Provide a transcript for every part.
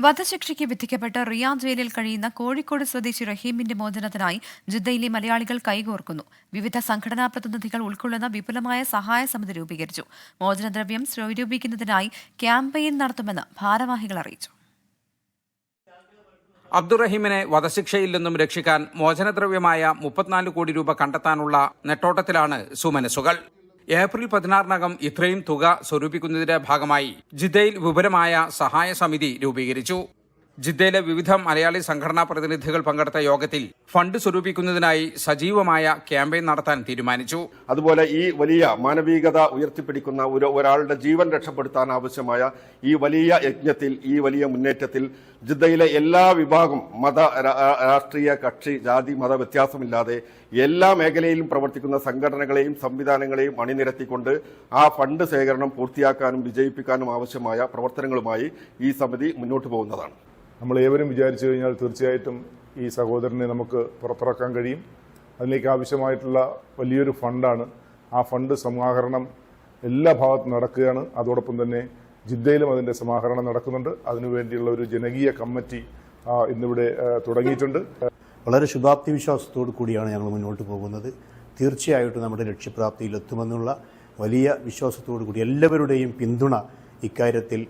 വധശിക്ഷയ്ക്ക് വിധിക്കപ്പെട്ട് റിയാദ് ജയിലിൽ കഴിയുന്ന കോഴിക്കോട് സ്വദേശി റഹീമിന്റെ മോചനത്തിനായി ജിദ്ദയിലെ മലയാളികൾ കൈകോർക്കുന്നു. വിവിധ സംഘടനാ പ്രതിനിധികൾ ഉൾക്കൊള്ളുന്ന വിപുലമായ സഹായ സമിതി രൂപീകരിച്ചു. മോചനദ്രവ്യം സ്വരൂപിക്കുന്നതിനായി ക്യാമ്പയിൻ നടത്തുമെന്ന് ഭാരവാഹികൾ അറിയിച്ചു. അബ്ദുറഹീമിനെ വധശിക്ഷയിൽ നിന്നും രക്ഷിക്കാൻ മോചനദ്രവ്യമായ മുപ്പത്തിനാല് കോടി രൂപ കണ്ടെത്താനുള്ള നെട്ടോട്ടത്തിലാണ് സുമനസുകൾ. ഏപ്രിൽ പതിനാറിനകം ഇത്രയും തുക സ്വരൂപിക്കുന്നതിന്റെ ഭാഗമായി ജിദ്ദയിൽ വിപുലമായ സഹായ സമിതി രൂപീകരിച്ചു. ജിദ്ദയിലെ വിവിധ മലയാളി സംഘടനാ പ്രതിനിധികൾ പങ്കെടുത്ത യോഗത്തിൽ ഫണ്ട് സ്വരൂപിക്കുന്നതിനായി സജീവമായ ക്യാമ്പയിൻ നടത്താൻ തീരുമാനിച്ചു. അതുപോലെ ഈ വലിയ മാനവികത ഉയർത്തിപ്പിടിക്കുന്ന ഒരു ഒരാളുടെ ജീവൻ രക്ഷപ്പെടുത്താൻ ആവശ്യമായ ഈ വലിയ യജ്ഞത്തിൽ ഈ വലിയ മുന്നേറ്റത്തിൽ ജിദ്ദയിലെ എല്ലാ വിഭാഗം മത രാഷ്ട്രീയ കക്ഷി ജാതി മത വ്യത്യാസമില്ലാതെ എല്ലാ മേഖലയിലും പ്രവർത്തിക്കുന്ന സംഘടനകളെയും സംവിധാനങ്ങളെയും അണിനിരത്തിക്കൊണ്ട് ആ ഫണ്ട് ശേഖരണം പൂർത്തിയാക്കാനും വിജയിപ്പിക്കാനും ആവശ്യമായ പ്രവർത്തനങ്ങളുമായി ഈ സമിതി മുന്നോട്ട് പോകുന്നതാണ്. നമ്മൾ ഏവരും വിചാരിച്ചു കഴിഞ്ഞാൽ തീർച്ചയായിട്ടും ഈ സഹോദരനെ നമുക്ക് പുറത്തിറക്കാൻ കഴിയും. അതിലേക്ക് ആവശ്യമായിട്ടുള്ള വലിയൊരു ഫണ്ടാണ്. ആ ഫണ്ട് സമാഹരണം എല്ലാ ഭാഗത്തും നടക്കുകയാണ്. അതോടൊപ്പം തന്നെ ജിദ്ദയിലും അതിന്റെ സമാഹരണം നടക്കുന്നുണ്ട്. അതിനുവേണ്ടിയുള്ള ഒരു ജനകീയ കമ്മിറ്റി ഇന്നിവിടെ തുടങ്ങിയിട്ടുണ്ട്. വളരെ ശുഭാപ്തി വിശ്വാസത്തോടു കൂടിയാണ് ഞങ്ങൾ മുന്നോട്ട് പോകുന്നത്. തീർച്ചയായിട്ടും നമ്മുടെ ലക്ഷ്യപ്രാപ്തിയിലെത്തുമെന്നുള്ള വലിയ വിശ്വാസത്തോടു കൂടി എല്ലാവരുടെയും പിന്തുണ ഇക്കാര്യത്തിൽ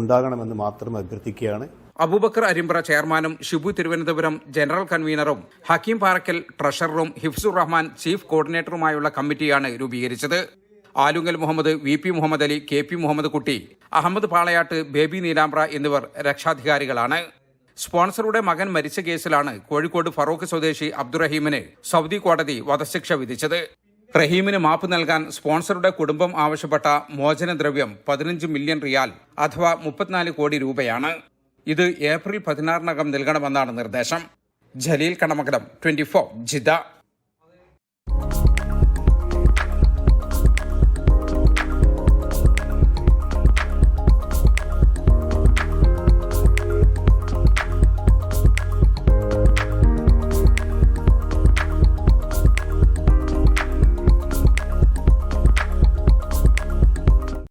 ഉണ്ടാകണമെന്ന് മാത്രം അഭ്യർത്ഥിക്കുകയാണ്. അബൂബക്കർ അരിമ്പ്ര ചെയർമാനും ഷിബു തിരുവനന്തപുരം ജനറൽ കൺവീനറും ഹക്കീം പാറക്കൽ ട്രഷററും ഹിഫ്സുർ റഹ്മാൻ ചീഫ് കോർഡിനേറ്ററുമായുള്ള കമ്മിറ്റിയാണ് രൂപീകരിച്ചത്. Alungal Muhammad V P Muhammad Ali K P Muhammad Kutty Ahammed Palayat baby Neelambra എന്നിവർ രക്ഷാധികാരികളാണ്. സ്പോൺസറുടെ മകൻ മരിച്ച കേസിലാണ് കോഴിക്കോട് ഫറൂഖ് സ്വദേശി അബ്ദുറഹീമിന് സൗദി കോടതി വധശിക്ഷ വിധിച്ചത്. റഹീമിന് മാപ്പ് നൽകാൻ സ്പോൺസറുടെ കുടുംബം ആവശ്യപ്പെട്ട മോചനദ്രവ്യം പതിനഞ്ച് മില്യൺ റിയാൽ അഥവാ മുപ്പത്തിനാല് കോടി രൂപയാണ്. ഇത് ഏപ്രിൽ പതിനാറിനകം നൽകണമെന്നാണ് നിർദ്ദേശം. Jaleel Kanamakalam twenty four